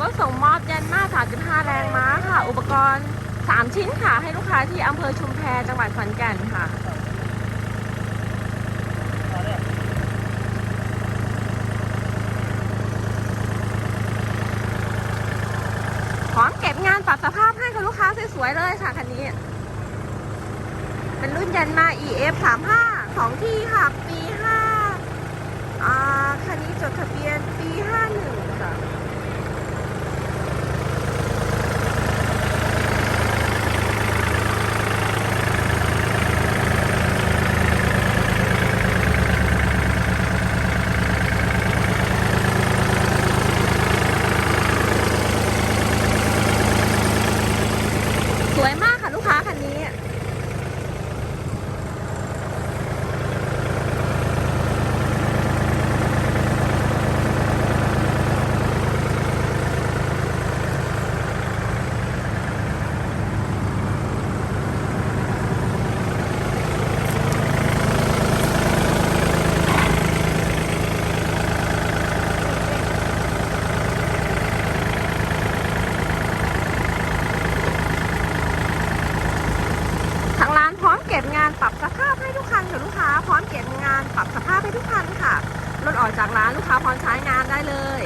ก็ส่งมอบยันมา3.5 แรงม้าค่ะ อุปกรณ์ 3 ชิ้นค่ะ ให้ลูกค้าที่อำเภอชุมแพจังหวัดขอนแก่นค่ะพร้อมเก็บงานปรับสภาพให้กับลูกค้าสวยๆเลยค่ะคันนี้ เป็นรุ่นยันมา EF 35ของที่ค่ะ ปี5อ่าคันนี้จดทะเบียนปี 51 ค่ะ สวยมากค่ะลูกค้าคันนี้ ทางร้านพร้อม เก็บงานปรับสภาพให้ทุกคันค่ะลูกค้า พร้อมเก็บงานปรับสภาพให้ทุกคันค่ะรถออกจากร้านลูกค้าพร้อมใช้งานได้เลย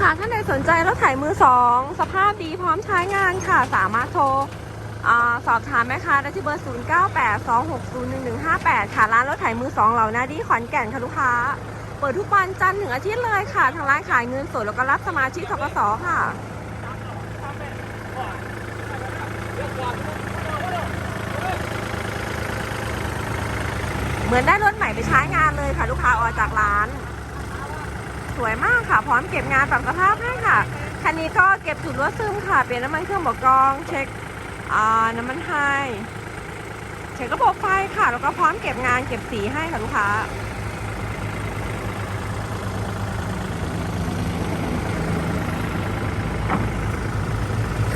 ค้าท่านใดสนใจรถไถมือสอง สภาพดีพร้อมใช้งานค่ะ สามารถโทรอสอบถามแม่ค้าได้ที่เบอร์ 0982601158 ค่ะ ร้านรถไถมือสองเหล่านาดีขอนแก่นค่ะลูกค้า เปิดทุกวันจันทร์ถึงอาทิตย์เลยค่ะ ทางร้านขายเงินสดแล้วก็รับสมาชิกทกสค่ะเหมือนได้รถใหม่ไปใช้งานเลยค่ะ ลูกค้าออกจากร้าน สวยมากค่ะ พร้อมเก็บงานปรับสภาพให้ค่ะ คันนี้ก็เก็บจุดรั่วซึมค่ะ เปลี่ยนน้ำมันเครื่องบอกกรอง เช็คน้ำมันไฮเช็คระบบไฟค่ะ แล้วก็พร้อมเก็บงานเก็บสีให้ค่ะลูกค้า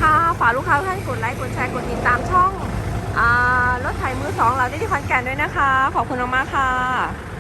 ค่ะฝากลูกค้าท่านกดไลค์กดแชร์กดติดตามช่องรถไถมือสองเราได้ที่ขอนแก่นด้วยนะคะ ขอบคุณมากๆค่ะ